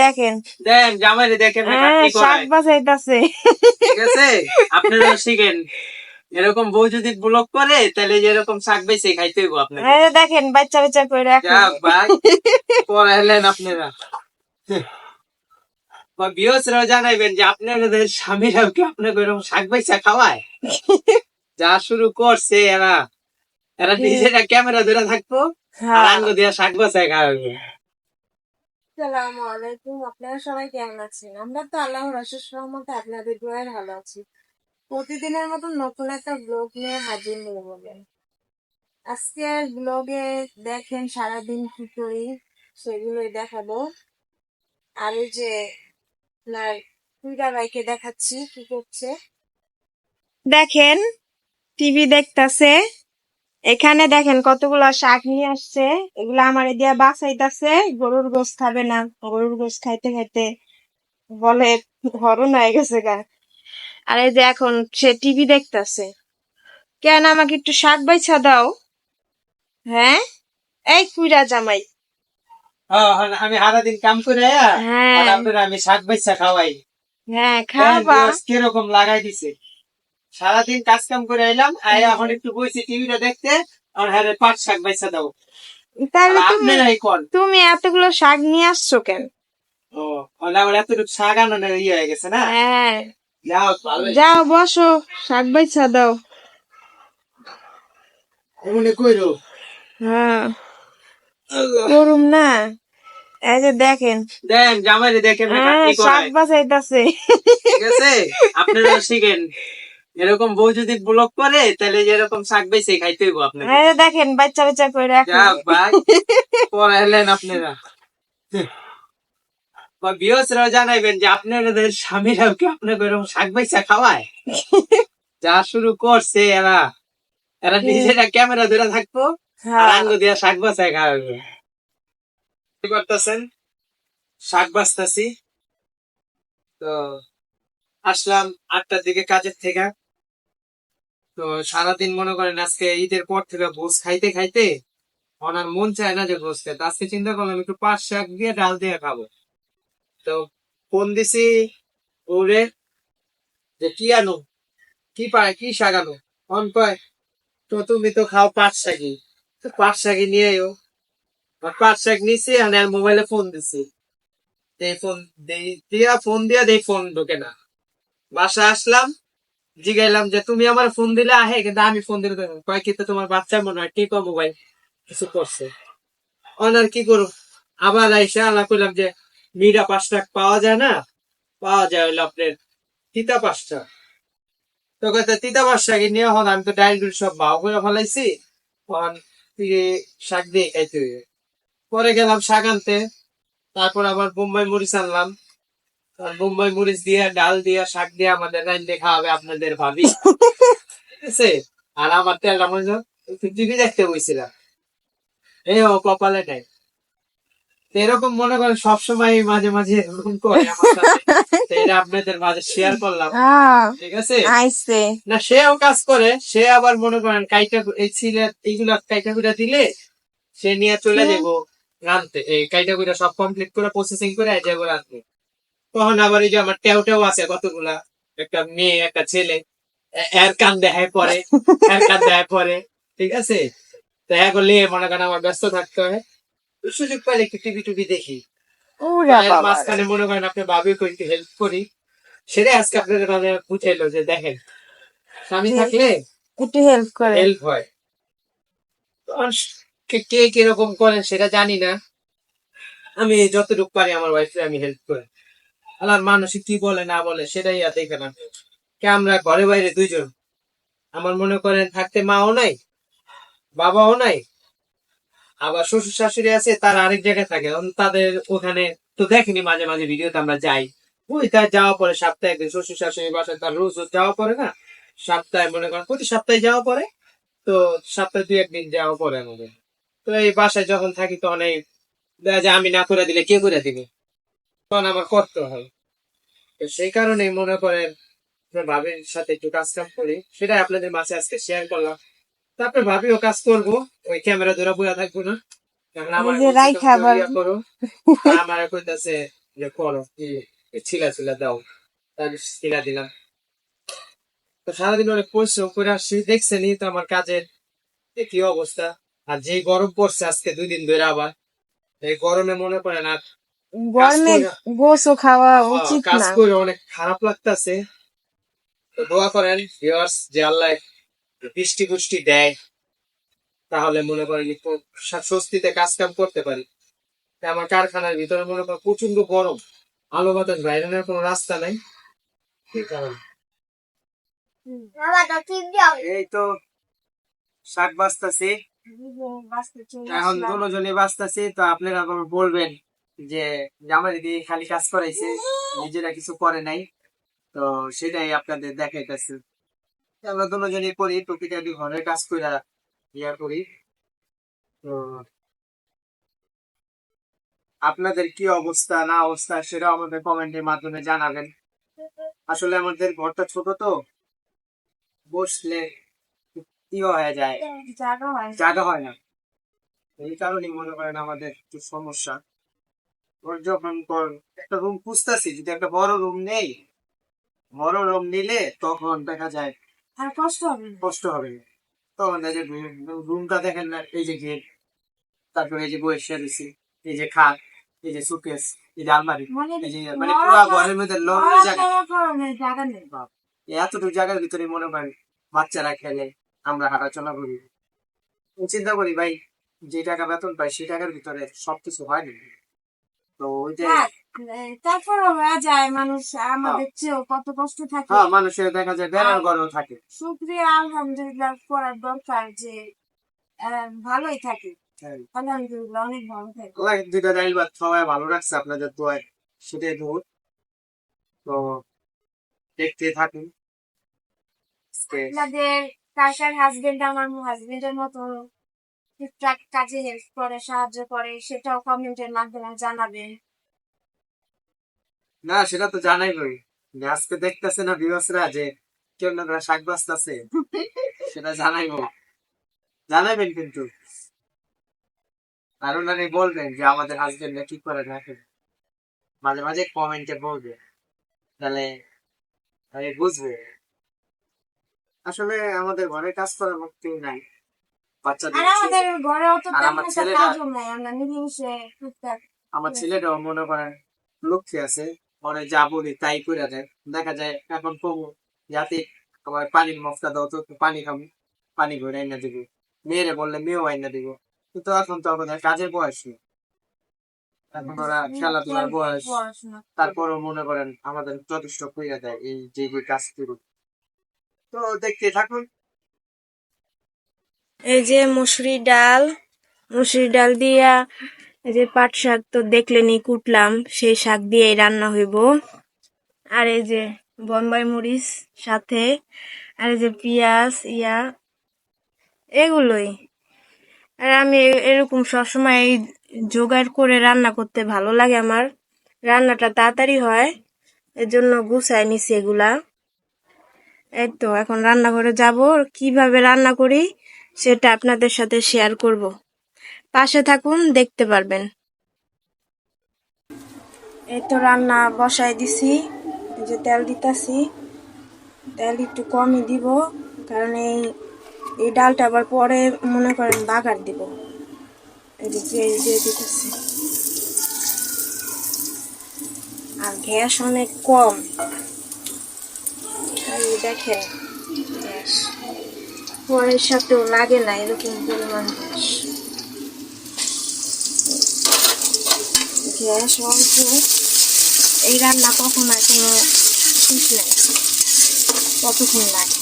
দেখেন। দেন জামাইরে দেখেন হ্যাঁ, শাক করে ঠিক আছে? আপনারা শিখেন। এরকম বউ যদি ব্লক করে তাহলে এরকম শাক বেশি খাইতে হইব আপনার দেখেন বাচ্চা বাচ্চা করে ভাই পড়াইলেন আপনারা। বা বিয়সরাও জানাইবেন যে আপনাদের স্বামীরাও কি আপনাকে এরকম শাক বেচা খাওয়ায়? যা শুরু করছে এরা। এরা নিজেরা ক্যামেরা ধরে থাকব আর হ্যাঁ। আঙ্গ দিয়া শাক বাছায় খাওয়াবে। আসসালামু আলাইকুম। আপনারা সবাই কেমন আছেন? আমরা তো আল্লাহর অশেষ রহমতে আপনাদের দোয়ায় ভালো আছি। প্রতিদিনের মতন নতুন একটা ব্লগ নিয়ে হাজির হয়ে বলেন আজকের ব্লগে দেখেন সারাদিন কি করি, সেগুলোই দেখাবো। আর ওই যে আপনার টুইটার ভাইকে দেখাচ্ছি, কি করছে? দেখেন টিভি দেখতাছে। এখানে দেখেন কতগুলো শাক নিয়ে আসছে। এগুলো আমার দিয়া বাঁচাইতাছে। গরুর গোস খাবে না। গরুর গোস খাইতে খাইতে বলে হরণ হয়ে গেছে গা। আর এই যে এখন সে টিভি দেখতাছে। কেন আমাকে একটু শাক বাইছা দাও? হ্যাঁ? এই কুইরা জামাই। আমি সারাদিন কাম করে হ্যাঁ। আমি শাক বেচা খাওয়াই। হ্যাঁ বিয়স কীরকম লাগাই দিছে? সারাদিন কাজ কাম করে এলাম আয় এখন একটু বসে টিভিটা দেখতে আর হ্যাঁ পাট শাক বেচা দাও তাহলে তুমি আপনারাই কোন? তুমি এতগুলো শাক নিয়ে আসছো কেন? ও এতটুকু শাক আনানোর ইয়ে হয়ে গেছে না? হ্যাঁ। যাও বসো শাক বাইছা দাও। কইরো? হ্যাঁ। করুম না? এই যে দেখেন। দেন জামাইরে দেখেন হ্যাঁ শাক ঠিক আছে? আপনারা শিখেন। এরকম বউ যদি ব্লক করে তাহলে এরকম শাক বেশি খাইতে হইব আপনার দেখেন বাচ্চা বাচ্চা করে পড়াইলেন আপনারা। বা বিয়সরাও জানাইবেন যে আপনাদের স্বামীরাও কি আপনাকে এরকম শাক বেচা খাওয়ায়? যা শুরু করছে এরা। এরা নিজেরা ক্যামেরা ধরে থাকব হ্যাঁ। আঙ্গ দিয়া শাক বাছায় খাওয়াবে। কি করতেছেন? শাক বাছতাছি তো আসলাম আটটার দিকে কাজের থেকে। তো সারাদিন মনে করেন আজকে ঈদের পর থেকে ভোজ খাইতে খাইতে ওনার মন চায় না যে ভোজ খেতে আজকে চিন্তা করলাম একটু পাঁচ শাক দিয়ে ডাল দিয়ে খাব। তো ফোন দিছি ওরে যে কি আনো? কি পায় কি শাক আনো? অন কয়, তো তুমি তো খাও পাঁচ শাকই। তো পাঁচ শাকই নিয়ে আর পাঁচ শাক নিছি আর মোবাইলে ফোন দিছি। ফোন দিয়া ফোন দিয়া দেই ফোন ঢোকে না। বাসা আসলাম জিগাইলাম যে তুমি আমার ফোন দিলে আহে, কিন্তু আমি ফোন দিলে কয় কিন্তু তোমার বাচ্চা মনে হয়, টিপা মোবাইল কিছু করছে। অনার কি করো আবার আইসা আল্লাহ করলাম যে মিরা পাঁচ টাক পাওয়া যায় না? পাওয়া যায় হলো আপনার তিতা পাঁচটা। তো কথা তিতা পাঁচ শাকে নিয়ে হন? আমি তো ডাইল ডুল সব ভাও করে ফেলাইছি। তুই শাক দিয়ে খাইতে পরে গেলাম শাক আনতে। তারপর আবার বোম্বাই মরিচ আনলাম। বোম্বাই মরিচ দিয়ে ডাল দিয়ে শাক দিয়ে আমাদের রাইন্দে খাওয়াবে আপনাদের ভাবি। ঠিক আছে? আর আমার মনে হয় টিভি দেখতে বইছিলাম। এই ও কপালে নাই। এরকম মনে করেন সবসময় মাঝে মাঝে এরকম করে আমার সাথে। এটা আপনাদের মাঝে শেয়ার করলাম। ঠিক আছে? আইসে না সেও কাজ করে। সে আবার মনে করেন কাইটা এই সিলেট এইগুলা কাইটা কুইটা দিলে সে নিয়ে চলে। যাব রানতে এই কাইটা কুইটা সব কমপ্লিট করে প্রসেসিং করে যাব রানতে তখন আবার এই যে আমার টেও টেও আছে কতগুলা? একটা মেয়ে একটা ছেলে। এর কান দেখায় পরে এর কান দেখায় পরে ঠিক আছে? তো হ্যাঁ করলে মনে করেন আমার ব্যস্ত থাকতে হয়। সুযোগ পাইলে একটু টিভি টুভি দেখি। মাঝখানে মনে করেন আপনি ভাবি একটু হেল্প করি। সেটাই আজকে আপনাদের মানে বুঝাইলো যে দেখেন স্বামী। থাকলে একটু হেল্প করে। হেল্প হয়। কে কে কীরকম করে সেটা জানি না। আমি যতটুকু পারি আমার ওয়াইফে আমি হেল্প করি। আল্লাহর মানুষ কি বলে, না বলে, সেটাই আর দেখে না। কে আমরা ঘরে বাইরে দুইজন। আমার মনে করেন থাকতে মাও নাই, বাবাও নাই, আবার শ্বশুর শাশুড়ি আছে, তার আরেক জায়গায় থাকে। তাদের ওখানে তো দেখেনি মাঝে মাঝে ভিডিওতে আমরা যাই। ওই তার যাওয়া পরে সপ্তাহে একদিন শ্বশুর শাশুড়ি বাসায় তার রোজ রোজ যাওয়া পরে না, সপ্তাহে মনে করেন প্রতি সপ্তাহে যাওয়া পরে, তো সপ্তাহে দুই একদিন যাওয়া পরে আমাদের। তো এই বাসায় যখন থাকি তখন এই আমি না করে দিলে কে করে দিবে? আমার করতে হয়। তো সেই কারণেই মনে করেন ভাবির সাথে একটু কাজ কাম করি। সেটাই আপনাদের মাঝে আজকে শেয়ার করলাম। তারপরে ভাবিও কাজ করব ওই ক্যামেরা ধরে বইয়া থাকব না। কারণ আমার ওই যে রাইখা আবার- করো। আর আমার কইতাছে যে করো ছিলা ছিলা দাও। তার ছিলা দিলাম। তো সারাদিন অনেক পরিশ্রম করে আসছি। দেখছেনই তো আমার কাজের কি অবস্থা। আর যে গরম পড়ছে আজকে দুই দিন ধরে আবার। এই গরমে মনে করেন আর গরমে গোসও খাওয়া উচিত কাজ করে অনেক খারাপ লাগতাছে। তো দোয়া করেন ভিউয়ার্স যে আল্লাহ বৃষ্টি দেয় তাহলে মনে করেন একটু স্বস্তিতে কাজ কাম করতে পারি। আমার কারখানার ভিতরে মনে করেন প্রচণ্ড গরম। আলো বাতাস বাইরের কোনো রাস্তা নাই। এই এই তো শাক বাঁচতাছি। এখন দুজনে বাঁচতাছি তো আপনারা আবার বলবেন। যে জামাই দিদি খালি কাজ করাইছে নিজেরা কিছু করে নাই। তো সেটাই আপনাদের দেখাইতেছে। আমরা দুজনে করি টুকিটাকি ঘরের কাজ করে ইয়া করি। তো আপনাদের কি অবস্থা না অবস্থা সেটাও আমাদের কমেন্টের মাধ্যমে জানাবেন। আসলে আমাদের ঘরটা ছোট তো বসলে কি হয়ে যায়। জায়গা হয় জায়গা হয় না। এই কারণেই মনে করেন আমাদের একটু সমস্যা। যখন একটা রুম খুঁজতেছি যদি একটা বড় রুম নেই বড় রুম নিলে তখন দেখা যায় আর কষ্ট হবে কষ্ট হবে তখন এই যে রুমটা দেখেন না এই যে গেট তারপরে এই যে সেরেছি এই যে খাট এই যে সুকেস এই যে আলমারি মানে এই যে মানে পুরো ঘরের মধ্যে লোক জায়গা। এতটুকু জায়গার ভিতরে মনে করেন বাচ্চারা খেলে আমরা হাঁটাচলা করি। চিন্তা করি ভাই যে টাকা বেতন পাই সেই টাকার ভিতরে সবকিছু হয় না তো ওই যে হ্যাঁ, তারপর হয়ে যায় মানুষ আমাদের চেয়েও কত কষ্ট থাকে। হ্যাঁ মানুষের দেখা যায় বেড়ার ঘরেও থাকে। শুক্রিয়া আলহামদুলিল্লাহ করার দরকার যে ভালোই থাকে। হ্যাঁ। আলহামদুলিল্লাহ অনেক ভালো থাকে। দুইটা ডাইল ভাত সবাই ভালো রাখছে আপনাদের দোয়ায়। সেটাই দূর তো দেখতে থাকুন। আপনাদের কাকার হাজবেন্ড আমার হাজবেন্ডের মতো টুকটাক কাজে হেল্প করে, সাহায্য করে, সেটাও কমেন্টের মাধ্যমে জানাবেন না, সেটা তো জানাই করি আজকে দেখতেছে না বিবাসরা যে কেউ না শাক বাঁচতেছে, সেটা জানাইবো। জানাবেন কিন্তু। আর ওনারে বলবেন যে আমাদের হাজবেন্ড কি করে রাখে মাঝে মাঝে কমেন্টে বলবে। তাহলে আমি বুঝব। আসলে আমাদের ঘরে কাজ করার কেউ নাই। আর আমাদের ঘরে অত তেমন একটা কাজও নাই আমরা মিলেমিশে টুকটাক আমার ছেলেটাও মনে করেন লক্ষ্যে আছে পরে যা বলি তাই করে দেয়। দেখা যায় এখন কমু যাতে আমার পানির মফটা দাও তো পানি খাব পানি ভরে আইনা দিব। মেয়েরে বললে মেয়েও আইনা দিব। কিন্তু এখন তো আমাদের কাজের বয়স নেই। এখন ওরা খেলাধুলার বয়স। তারপরও মনে করেন আমাদের যথেষ্ট কইরা দেয় এই যে যে কাজ করুন তো দেখতে থাকুন। এই যে মুসুরি ডাল মুসুরি ডাল দিয়া এই যে পাট শাক তো দেখলেনি কুটলাম, সেই শাক দিয়েই রান্না হইব। আর এই যে বোম্বাই মরিচ সাথে, আর এই যে পেঁয়াজ, ইয়া, এগুলোই। আর আমি এরকম সবসময় এই জোগাড় করে রান্না করতে ভালো লাগে আমার। রান্নাটা তাড়াতাড়ি হয় এর জন্য গুছাই নিছি এগুলা। এই তো, এখন রান্নাঘরে যাব, কীভাবে রান্না করি? সেটা আপনাদের সাথে শেয়ার করব। পাশে থাকুন, দেখতে পারবেন। এই তো রান্না বসাই দিছি যে তেল দিতাছি। তেল একটু কমই দিব, কারণ এই এই ডালটা আবার পরে মনে করেন বাগার দিব। যে দিয়ে দিতেছি। আর গ্যাস অনেক কম। দেখেন। পরের সাথেও লাগে না, এরকম পরিমাণ গ্যাস অল্প। এই রান্না কখন আর কোনো ঠিক নেই। কতক্ষণ লাগে?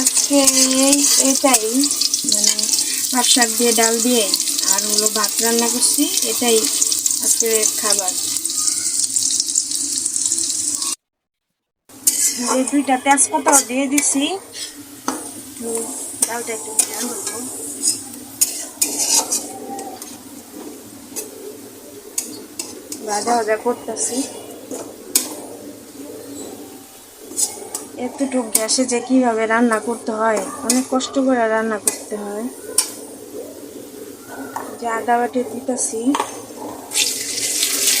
আজকে এটাই মানে পাট শাক দিয়ে, ডাল দিয়ে, আর হলো ভাত রান্না করছি। এটাই আজকে খাবার। এই দুইটা তেজপাতাও দিয়ে দিছি। ডালটা একটু ভাজা ভাজা করতেছি। এতটুক গ্যাসে যে কীভাবে রান্না করতে হয়, অনেক কষ্ট করে রান্না করতে হয়। যে আদা বাটি দিতেছি।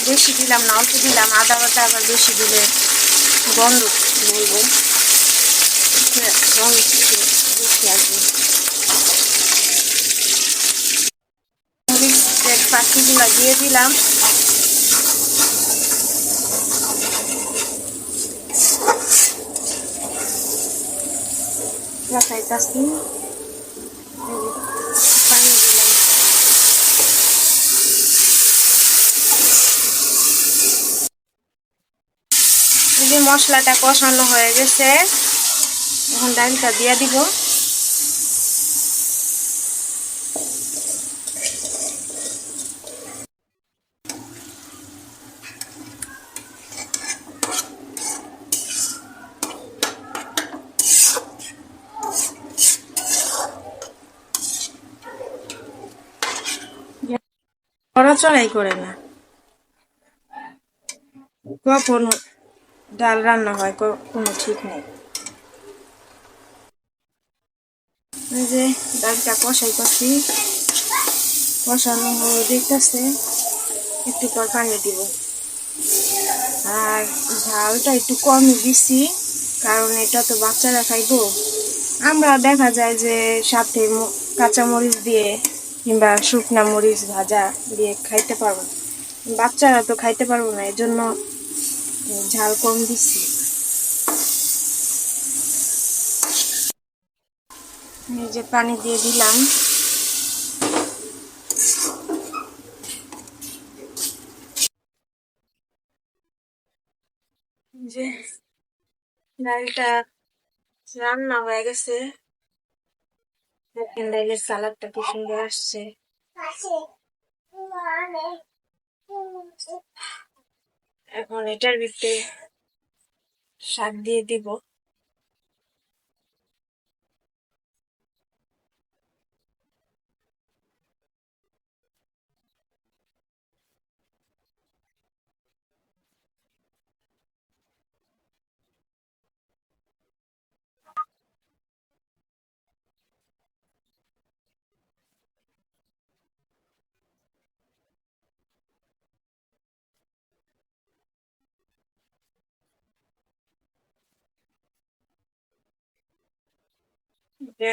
বেশি দিলাম না, অল্প দিলাম। আদা বাটা আবার বেশি দিলে গন্ধ বলব গন্ধ বেশি আসবে মরিচের পাখিগুলো দিয়ে দিলাম লাগাইতাছি পানি দিলাম এই যে মশলাটা কষানো হয়ে গেছে। এখন ডালটা দিয়ে দিব। নড়াচড়াই করে না। কখন ডাল রান্না হয় কোনো ঠিক নেই। যে ডালটা কষাই কষি কষানো দেখতেছে একটু পর পানি দিব। আর ঝালটা একটু কমই দিছি, কারণ এটা তো বাচ্চারা খাইবো। আমরা দেখা যায় যে সাথে ম- কাঁচা মরিচ দিয়ে কিংবা শুকনা মরিচ ভাজা দিয়ে খাইতে পারব বাচ্চারা তো খাইতে পারব না এই জন্য ঝাল কম দিচ্ছি। যে পানি দিয়ে দিলাম। যে ডালটা রান্না হয়ে গেছে। ডালের সালাদটা কি সুন্দর আসছে। এখন এটার ভিতরে শাক দিয়ে দিব।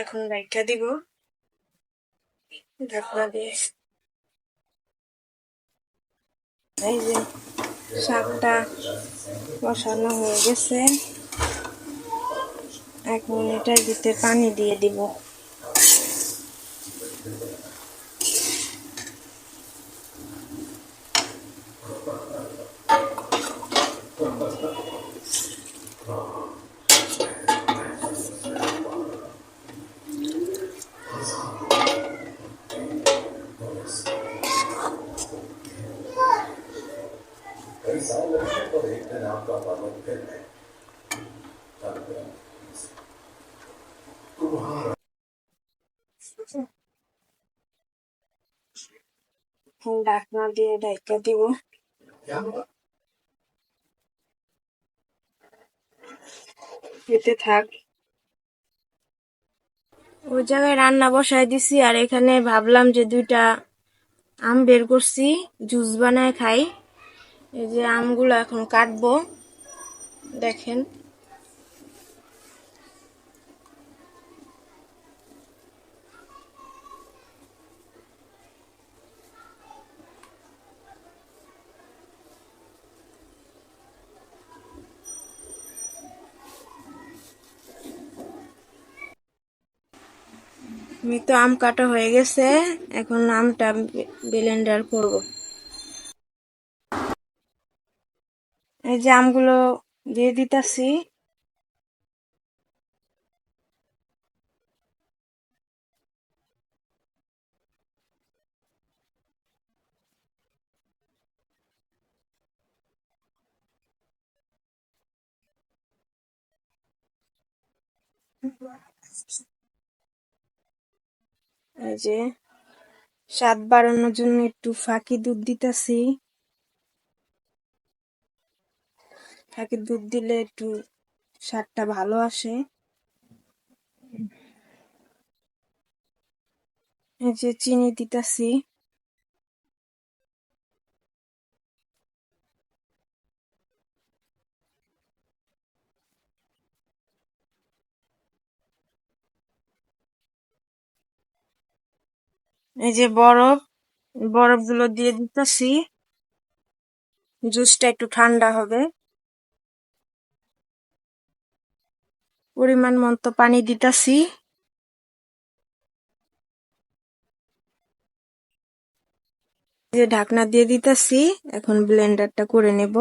এখন রাইখা দিব। এই যে শাকটা বসানো হয়ে গেছে। এখন এটার ভিতরে পানি দিয়ে দিব। ঢাকনা দিয়ে ঢাকা দিব এতে থাক। ওই জায়গায় রান্না বসায় দিছি আর এখানে ভাবলাম যে দুইটা আম বের করছি, জুস বানায় খাই। এই যে আমগুলো এখন কাটবো। দেখেন। আমি তো আম কাটা হয়ে গেছে, এখন আমটা ব্লেন্ডার করব। এই যে আমগুলো দিয়ে দিতাছি। এই যে, স্বাদ বাড়ানোর জন্য একটু ফাঁকি দুধ দিতেছি। ফাঁকি দুধ দিলে একটু স্বাদটা ভালো আসে। এই যে, চিনি দিতাছি। এই যে বরফ বরফগুলো দিয়ে দিতেছি। জুসটা একটু ঠান্ডা হবে। পরিমাণ মতো পানি দিতাছি। যে ঢাকনা দিয়ে দিতাছি, এখন ব্লেন্ডারটা করে নেব।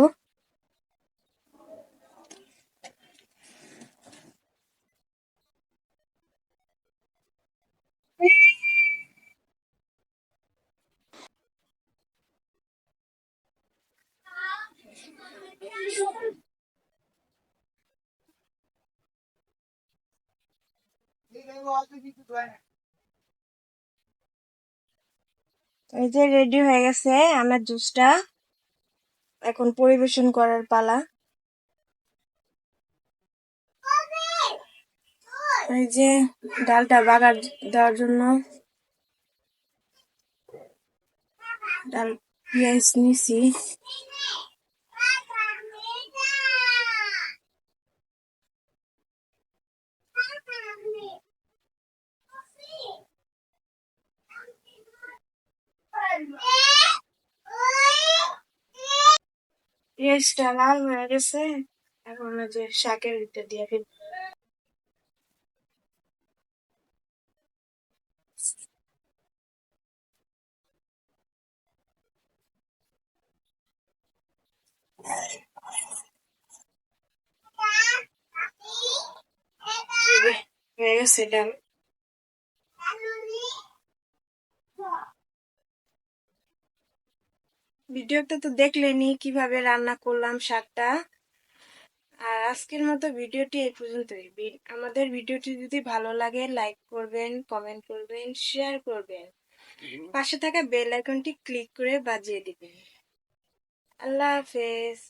এই যে রেডি হয়ে গেছে আমার জুসটা এখন পরিবেশন করার পালা। এই যে ডালটা বাগার দেওয়ার জন্য। ডাল, পেঁয়াজ নিছি। পেঁয়াজটা হয়ে গেছে এখন যে শাকের ভিতর দিয়ে হয়ে গেছে ডাল ভিডিওটা তো দেখলেনি কীভাবে রান্না করলাম শাকটা। আর আজকের মতো ভিডিওটি এই পর্যন্তই। আমাদের ভিডিওটি যদি ভালো লাগে লাইক করবেন কমেন্ট করবেন শেয়ার করবেন। পাশে থাকা বেল আইকনটি ক্লিক করে বাজিয়ে দিবেন। আল্লাহ হাফেজ।